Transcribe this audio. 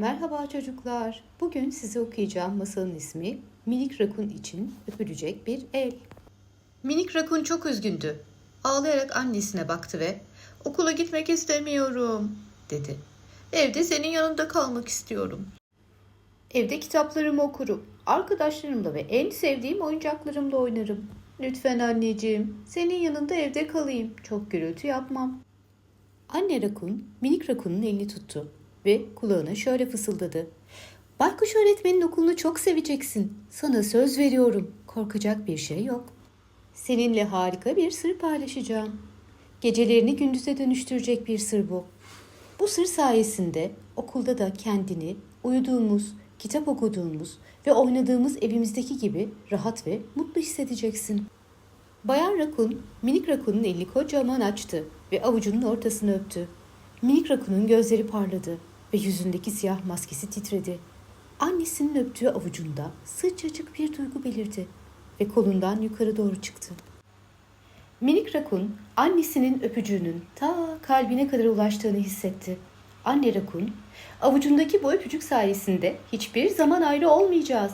Merhaba çocuklar. Bugün size okuyacağım masalın ismi Minik Rakun için öpülecek bir el. Minik Rakun çok üzgündü. Ağlayarak annesine baktı ve okula gitmek istemiyorum dedi. Evde senin yanında kalmak istiyorum. Evde kitaplarımı okurum. Arkadaşlarımla ve en sevdiğim oyuncaklarımla oynarım. Lütfen anneciğim, senin yanında evde kalayım. Çok gürültü yapmam. Anne rakun minik rakunun elini tuttu ve kulağına şöyle fısıldadı. Baykuş öğretmenin okulunu çok seveceksin. Sana söz veriyorum. Korkacak bir şey yok. Seninle harika bir sır paylaşacağım. Gecelerini gündüze dönüştürecek bir sır bu. Bu sır sayesinde okulda da kendini uyuduğumuz, kitap okuduğumuz ve oynadığımız evimizdeki gibi rahat ve mutlu hissedeceksin. Bayan Rakun, minik Rakun'un elini kocaman açtı ve avucunun ortasını öptü. Minik Rakun'un gözleri parladı ve yüzündeki siyah maskesi titredi. Annesinin öptüğü avucunda sıcacık bir duygu belirdi ve kolundan yukarı doğru çıktı. Minik Rakun annesinin öpücüğünün ta kalbine kadar ulaştığını hissetti. Anne Rakun, avucundaki bu öpücük sayesinde hiçbir zaman ayrı olmayacağız